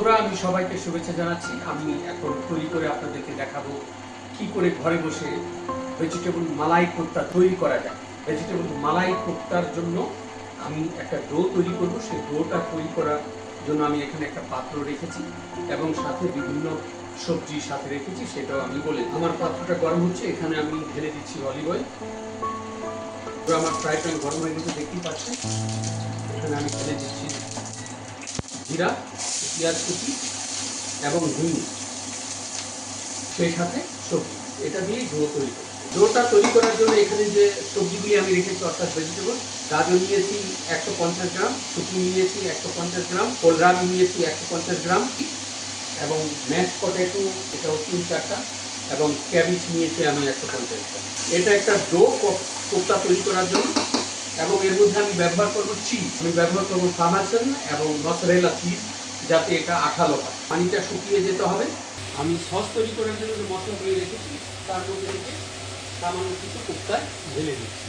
বন্ধুরা, আমি সবাইকে শুভেচ্ছা জানাচ্ছি। আমি এখন তৈরি করে আপনাদেরকে দেখাবো কি করে ঘরে বসে ভেজিটেবল মালাই কোপ্তা তৈরি করা যায়। ভেজিটেবল মালাই কোপ্তার জন্য আমি একটা ডো তৈরি করব। সেই ডোটা তৈরি করার জন্য আমি এখানে একটা পাত্র রেখেছি এবং সাথে বিভিন্ন সবজি সাথে রেখেছি, সেটাও আমি বলে আমার পাত্রটা গরম হচ্ছে, এখানে আমি ঢেলে দিচ্ছি অলিভ অয়েল আমার ফ্রাই প্যান গরম হয়ে গেছে, দেখতেই পাচ্ছেন? এখানে আমি ঢেলে দিচ্ছি। জিরা, পেঁয়াজ কুচি এবং ঘুম সেই সাথে সবজি। এটা দিয়েই ডো তৈরি করছি ডোটা তৈরি করার জন্য এখানে যে সবজিগুলি আমি রেখেছি, অর্থাৎ ভেজিটেবল গাজর নিয়েছি একশো পঞ্চাশ গ্রাম, শুকনো নিয়েছি একশো পঞ্চাশ গ্রাম কোলরাবি নিয়েছি একশো পঞ্চাশ গ্রাম এবং ম্যাশ পটেটো এটাও তিন চারটা এবং ক্যাবেজ নিয়েছি আমি একশো পঞ্চাশ গ্রাম। এটা একটা ডো কোপ্তা তৈরি করার জন্য। এবং এর মধ্যে আমি ব্যবহার করব চিজ আমি ব্যবহার করব ফার্মাসন এবং মসরেলা চিজ যাতে এটা আঠালো হয়। পানিটা শুকিয়ে যেতে হবে। আমি সস তৈরি করার জন্য যে মশলাগুলি রেখেছি, তার মধ্যে থেকে সামান্য কিছু কুপ্তায় ঢেলে দিচ্ছি।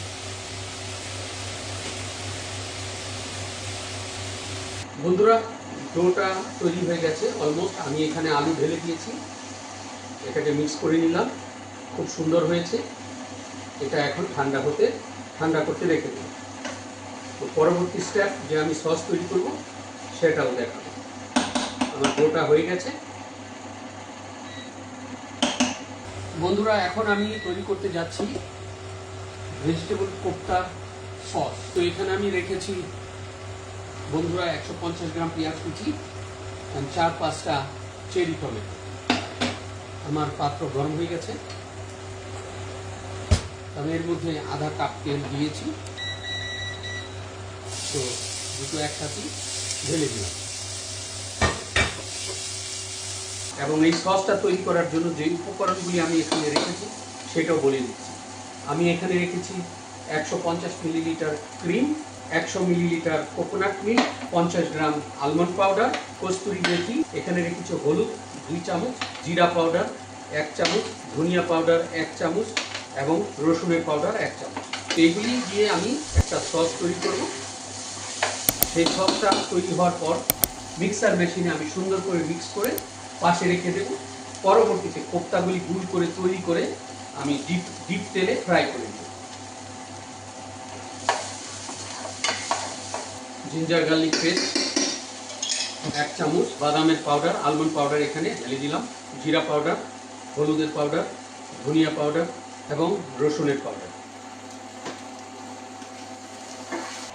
বন্ধুরা, ডোটা তৈরি হয়ে গেছে অলমোস্ট আমি এখানে আলু ঢেলে দিয়েছি। এটাকে মিক্স করে নিলাম। খুব সুন্দর হয়েছে। এটা এখন ঠান্ডা হতে, ঠান্ডা করতে রেখে দিই তো পরবর্তী স্টেপ যে আমি সস তৈরি করব সেটাও দেখাবো। আমার ডোটা হয়ে গেছে। বন্ধুরা, এখন আমি তৈরি করতে যাচ্ছি ভেজিটেবল কোপ্তা সস তো এখানে আমি রেখেছি, বন্ধুরা, একশো পঞ্চাশ গ্রাম পেঁয়াজ কুচি and চার পাঁচটা চেরি টমেটো আমার পাত্র গরম হয়ে গেছে। আমি এর মধ্যে আধা কাপ তেল দিয়েছি। তো দুটো একসাথে ঢেলে দিলাম। এবং এই সসটা তৈরি করার জন্য যে উপকরণগুলি আমি এখানে রেখেছি, সেটাও বলে দিচ্ছি। আমি এখানে রেখেছি একশো পঞ্চাশ মিলিলিটার ক্রিম, একশো মিলিলিটার কোকোনাট মিল্ক, পঞ্চাশ গ্রাম আলমন্ড পাউডার কস্তুরি মেথি, এখানে রেখেছি হলুদ দুই চামচ, জিরা পাউডার এক চামচ, ধনিয়া পাউডার এক চামচ এবং রসুনের পাউডার এক চামচ। এইগুলি দিয়ে আমি একটা সস তৈরি করব। সেই সসটা তৈরি হওয়ার পর মিক্সার মেশিনে আমি সুন্দর করে মিক্স করে পাশে রেখে দেব। পরবর্তীতে কোপ্তাগুলি গুল করে, তৈরি করে আমি ডিপ ডিপ তেলে ফ্রাই করে নেব। জিঞ্জার গার্লিক পেস্ট এক চামচ, বাদামের পাউডার আলমন্ড পাউডার এখানে ঢেলে দিলাম। জিরা পাউডার হলুদের পাউডার ধনিয়া পাউডার এবং রসুনের পাউডার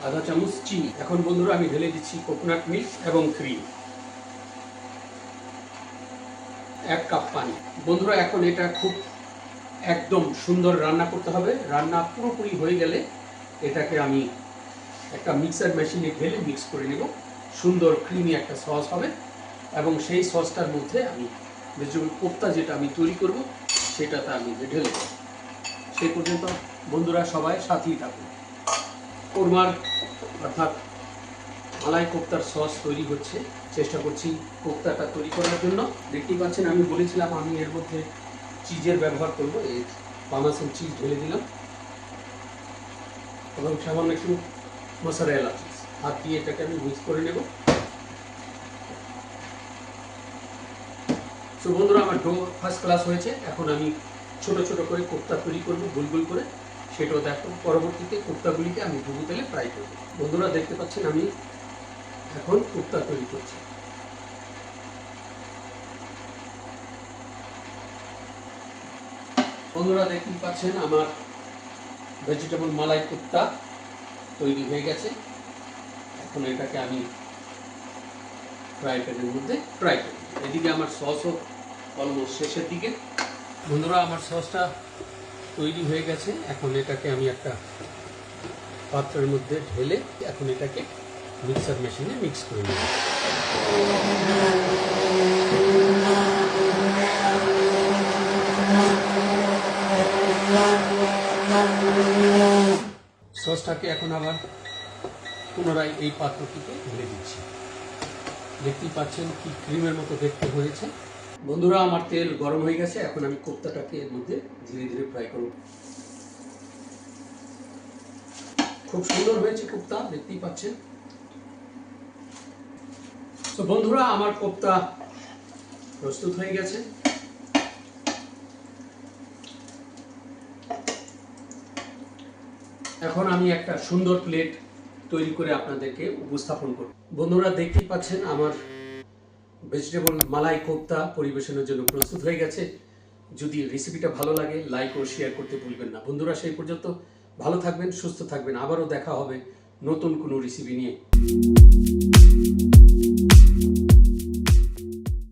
আধা চামচ চিনি। এখন বন্ধুরা আমি ঢেলে দিচ্ছি কোকোনাট মিল্ক এবং ক্রিম এক কাপ পানি। বন্ধুরা, এখন এটা খুব একদম সুন্দর রান্না করতে হবে। রান্না পুরোপুরি হয়ে গেলে এটাকে আমি একটা মিক্সার মেশিনে ঢেলে মিক্স করে নেব। সুন্দর ক্রিমি একটা সস হবে এবং সেই সসটার মধ্যে আমি ভেজিটেবল কোপ্তা যেটা আমি তৈরি করব, সেটাতে আমি ঢেলে দেবো। সেই পর্যন্ত বন্ধুরা সবাই সাথেই থাকুন। কোরমার অর্থাৎ মালাই কোপ্তার সস তৈরি হচ্ছে। চেষ্টা করছি কোপ্তাটা তৈরি করার জন্য। দেখতেই পাচ্ছেন, আমি বলেছিলাম আমি এর মধ্যে চিজের ব্যবহার করব। এই পামাসেন চিজ ঢেলে দিলাম। এবং সামান্য একটু মশারেলা চিজ হাত দিয়ে এটাকে আমি মিক্স করে নেব। তো বন্ধুরা, আমার ডো ফার্স্ট ক্লাস হয়েছে। এখন আমি ছোট ছোট করে কোপ্তা তৈরি করব, গোল গোল করে। সেটাও দেখো। পরবর্তীতে কোপ্তাগুলিকে আমি ডুবো তেলে ফ্রাই করব। বন্ধুরা, দেখতে পাচ্ছেন আমি এখন কোপ্তা তৈরি করছি। বন্ধুরা দেখতেই পাচ্ছেন আমার ভেজিটেবল মালাই কুর্তা তৈরি হয়ে গেছে। এখন এটাকে আমি ফ্রাই প্যানের মধ্যে ফ্রাই করি এদিকে আমার সসও অলমোস্ট শেষের দিকে। বন্ধুরা, আমার সসটা তৈরি হয়ে গেছে। এখন এটাকে আমি একটা পাত্রের মধ্যে ঢেলে এখন এটাকে মিক্সার মেশিনে মিক্স করে নেব। সসটাকে এখন আবার পুনরায় এই পাত্রটিকে ঢেলে দিচ্ছি। দেখতেই পাচ্ছেন কি ক্রিমের মতো দেখতে হয়েছে। বন্ধুরা, আমার তেল গরম হয়ে গেছে। এখন আমি কোপ্তাটাকে এর মধ্যে ধীরে ধীরে ফ্রাই করব। খুব সুন্দর হয়েছে কোপ্তা, দেখতেই পাচ্ছেন। তো বন্ধুরা, আমার কোপ্তা প্রস্তুত হয়ে গেছে। এখন আমি একটা সুন্দর প্লেট তৈরি করে আপনাদেরকে উপস্থাপন করব। বন্ধুরা, দেখতেই পাচ্ছেন আমার ভেজিটেবল মালাই কোপ্তা পরিবেশনের জন্য প্রস্তুত হয়ে গেছে। যদি রেসিপিটা ভালো লাগে লাইক ও শেয়ার করতে ভুলবেন না। বন্ধুরা, সেই পর্যন্ত ভালো থাকবেন, সুস্থ থাকবেন। আবারও দেখা হবে নতুন কোনো রেসিপি নিয়ে।